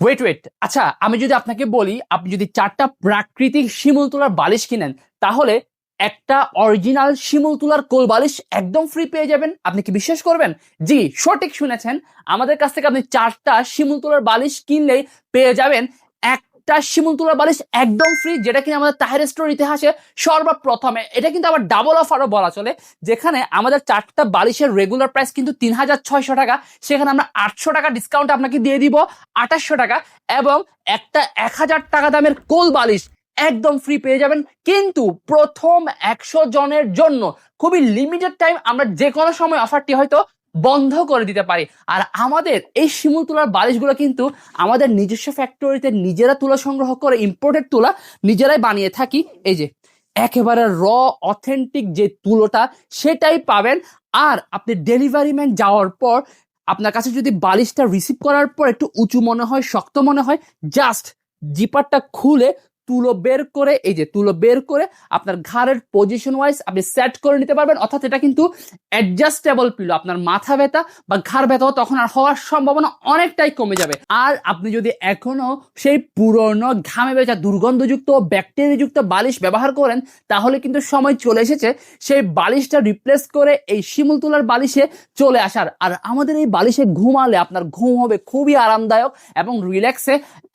Wait wait আচ্ছা আমি যদি আপনাকে বলি, আপনি যদি চারটা প্রাকৃতিক শিমুল তোলার বালিশ কিনেন, তাহলে একটা অরিজিনাল শিমুল তোলার কোল বালিশ একদম ফ্রি পেয়ে যাবেন। আপনি কি বিশ্বাস করবেন? জি, সঠিক শুনেছেন। আমাদের কাছ থেকে আপনি চারটা শিমুল তোলার বালিশ কিনলেই পেয়ে যাবেন একটা শিমুল তুলার বালিশ একদম ফ্রি যেটা কিনা আমাদের তাহের স্টোর ইতিহাসে সর্বপ্রথমে। এটা কিন্তু আবার ডাবল অফারও বলা চলে, যেখানে আমাদের চারটা বালিশের রেগুলার প্রাইস কিন্তু তিন হাজার ছয়শো টাকা, সেখানে আমরা আটশো টাকা ডিসকাউন্ট আপনাকে দিয়ে দিব, আঠাশশো টাকা, এবং একটা এক হাজার টাকা দামের কোল বালিশ একদম ফ্রি পেয়ে যাবেন। কিন্তু প্রথম একশো জনের জন্য খুবই লিমিটেড টাইম আমরা যে কোনো সময় অফারটি হয়তো বন্ধ করে দিতে পারি। আর আমাদের এই শিমুল তুলার বালিশগুলো কিন্তু আমাদের নিজস্ব ফ্যাক্টরিতে নিজেরা তুলা সংগ্রহ করে ইম্পোর্টেড তুলা নিজেরাই বানিয়ে থাকি। এই যে, একেবারে র অথেন্টিক যে তুলোটা, সেটাই পাবেন। আর আপনি ডেলিভারি ম্যান যাওয়ার পর, আপনার কাছে যদি বালিশটা রিসিভ করার পর একটু উঁচু মনে হয়, শক্ত মনে হয় জাস্ট জিপারটা খুলে তুলো বের করে, এই যে তুলো বের করে আপনার ঘাড়ের পজিশন ওয়াইজ আপনি সেট করে নিতে পারবেন, অর্থাৎ এটা কিন্তু অ্যাডজাস্টেবল পিলো আপনার মাথা ব্যথা বা ঘাড় ব্যথাও তখন আর হওয়ার সম্ভাবনা অনেকটাই কমে যাবে। আর আপনি যদি এখনও সেই পুরনো ঘামে বেচা দুর্গন্ধযুক্ত ব্যাকটেরিয়াযুক্ত বালিশ ব্যবহার করেন, তাহলে কিন্তু সময় চলে এসেছে সেই বালিশটা রিপ্লেস করে এই শিমুল তুলার বালিশে চলে আসার। আর আমাদের এই বালিশে ঘুমালে আপনার ঘুম হবে খুবই আরামদায়ক এবং রিল্যাক্সে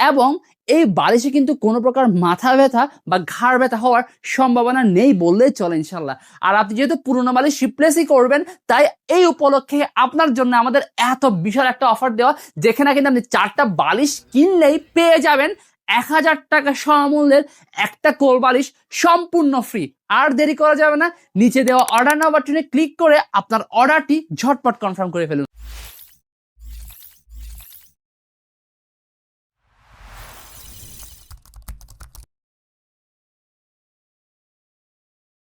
এবং এই বালিশে কিন্তু কোনো প্রকার মাথা ব্যথা বা ঘাড় ব্যথা হওয়ার সম্ভাবনা নেই বললেই চলে ইনশাল্লাহ আর আপনি যেহেতু পুরোনো বালিশ রিপ্লেসই করবেন, তাই এই উপলক্ষে আপনার জন্য আমাদের এত বিশাল একটা অফার দেওয়া, যেখানে কিন্তু আপনি চারটা বালিশ কিনলেই পেয়ে যাবেন এক হাজার টাকা সমমূল্যের একটা কোল বালিশ সম্পূর্ণ ফ্রি আর দেরি করা যাবে না, নিচে দেওয়া অর্ডার বাটনে ক্লিক করে আপনার অর্ডারটি ঝটপট কনফার্ম করে ফেলুন।